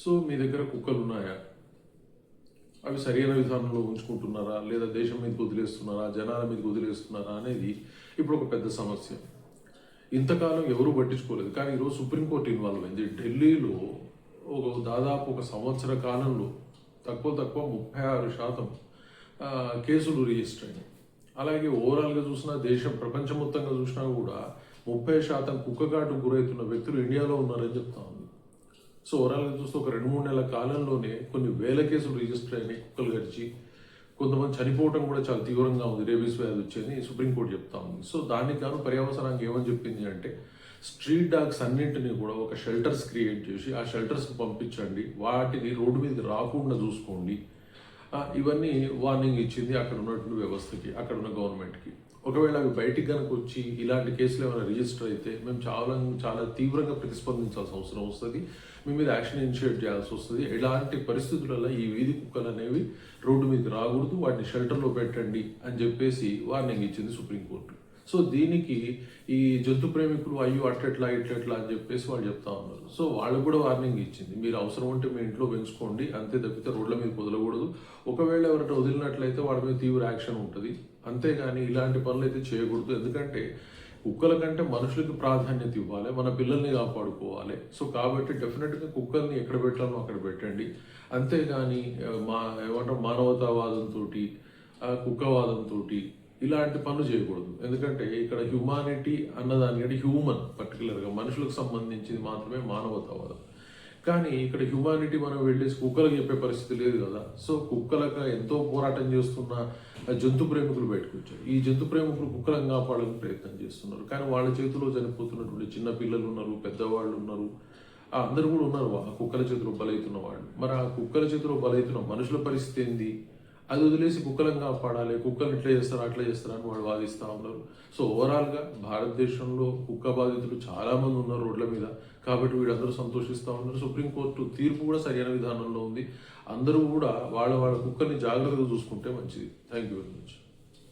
So మీ దగ్గర కుక్కలు ఉన్నాయా అవి సరైన విధానంలో ఉంచుకుంటున్నారా? లేదా దేశం మీదకి వదిలేస్తున్నారా? జనాల మీదకి వదిలేస్తున్నారా అనేది ఇప్పుడు ఒక పెద్ద సమస్య. ఇంతకాలం ఎవరు పట్టించుకోలేదు. కానీ ఈరోజు సుప్రీంకోర్టు ఇన్వాల్వ్ అయింది. ఢిల్లీలో ఒక దాదాపు ఒక సంవత్సర కాలంలో తక్కువ తక్కువ ముప్పై ఆరు శాతం కేసులు రిజిస్టర్ అయినాయి. అలాగే ఓవరాల్గా చూసినా దేశం ప్రపంచం మొత్తంగా చూసినా కూడా ముప్పై శాతం కుక్కగాటు గురవుతున్న వ్యక్తులు ఇండియాలో ఉన్నారని చెప్తా ఉంది. సో ఓవరాల్గా చూస్తే ఒక రెండు మూడు నెలల కాలంలోనే కొన్ని వేల కేసులు రిజిస్టర్ అయినాయి కుక్కలు గడిచి. కొంతమంది చనిపోవడం కూడా చాలా తీవ్రంగా ఉంది. రేబీస్ వ్యాధి వచ్చేది సుప్రీంకోర్టు చెప్తా ఉంది. సో దానికి గాను పర్యవసరానికి ఏమని చెప్పింది అంటే స్ట్రీట్ డాగ్స్ అన్నింటినీ కూడా ఒక షెల్టర్స్ క్రియేట్ చేసి ఆ షెల్టర్స్కి పంపించండి. వాటిని రోడ్డు మీదకి రాకుండా చూసుకోండి. ఇవన్నీ వార్నింగ్ ఇచ్చింది అక్కడ ఉన్నటువంటి వ్యవస్థకి అక్కడ ఉన్న గవర్నమెంట్కి ఒకవేళ అవి బయటికి కనుక వచ్చి ఇలాంటి కేసులు ఏమైనా రిజిస్టర్ అయితే మేము చాలా చాలా తీవ్రంగా ప్రతిస్పందించాల్సిన అవసరం వస్తుంది. మీ మీద యాక్షన్ ఇనిషియేట్ చేయాల్సి వస్తుంది. ఎలాంటి పరిస్థితులలో ఈ వీధి కుక్కలు అనేవి రోడ్డు మీద రాకూడదు వాటిని షెల్టర్లో పెట్టండి అని చెప్పేసి వార్నింగ్ ఇచ్చింది సుప్రీంకోర్టు సో దీనికి ఈ జంతు ప్రేమికులు అయ్యో అట్లెట్లా ఇట్లెట్లా అని చెప్పేసి వాళ్ళు చెప్తా ఉన్నారు. సో వాళ్ళు కూడా వార్నింగ్ ఇచ్చింది. మీరు అవసరం ఉంటే మీ ఇంట్లో పెంచుకోండి అంతే తప్పితే రోడ్ల మీద వదలకూడదు ఒకవేళ ఎవరైనా వదిలినట్లయితే వాడి మీద తీవ్ర యాక్షన్ ఉంటుంది. అంతేగాని ఇలాంటి పనులు అయితే చేయకూడదు. ఎందుకంటే కుక్కల కంటే మనుషులకు ప్రాధాన్యత ఇవ్వాలి మన పిల్లల్ని కాపాడుకోవాలి. సో కాబట్టి డెఫినెట్గా కుక్కల్ని ఎక్కడ పెట్టాలో అక్కడ పెట్టండి. అంతేగాని మా ఏమంటారు మానవతావాదంతో కుక్కవాదంతో ఇలాంటి పనులు చేయకూడదు. ఎందుకంటే ఇక్కడ హ్యుమానిటీ అన్నదానికంటే హ్యూమన్ పర్టికులర్గా మనుషులకు సంబంధించింది మాత్రమే మానవతావాదం. కానీ ఇక్కడ హ్యుమానిటీ మనం వెళ్ళేసి కుక్కలకు చెప్పే పరిస్థితి లేదు కదా. సో కుక్కలకు ఎంతో పోరాటం చేస్తున్న జంతు ప్రేమికులు బయటకు ఈ జంతు ప్రేమికులు కుక్కలను కాపాడాలని ప్రయత్నం చేస్తున్నారు. కానీ వాళ్ళ చేతిలో చనిపోతున్నటువంటి చిన్న పిల్లలు ఉన్నారు పెద్దవాళ్ళు ఉన్నారు. అందరూ కూడా ఉన్నారు. ఆ కుక్కల చేతిలో బలవుతున్న వాళ్ళు. మరి ఆ కుక్కల చేతిలో బలవుతున్న మనుషుల పరిస్థితి ఏంది? అది వదిలేసి కుక్కలను కాపాడాలి కుక్కలు ఇట్లా చేస్తారు అట్లా చేస్తారు అని వాళ్ళు వాదిస్తూ ఉన్నారు. సో ఓవరాల్గా భారతదేశంలో కుక్క బాధితులు చాలామంది ఉన్నారు రోడ్ల మీద. కాబట్టి వీళ్ళందరూ సంతోషిస్తూ ఉన్నారు. సుప్రీంకోర్టు తీర్పు కూడా సరైన విధానంలో ఉంది. అందరూ కూడా వాళ్ళ వాళ్ళ కుక్కల్ని జాగ్రత్తగా చూసుకుంటే మంచిది. Thank you very much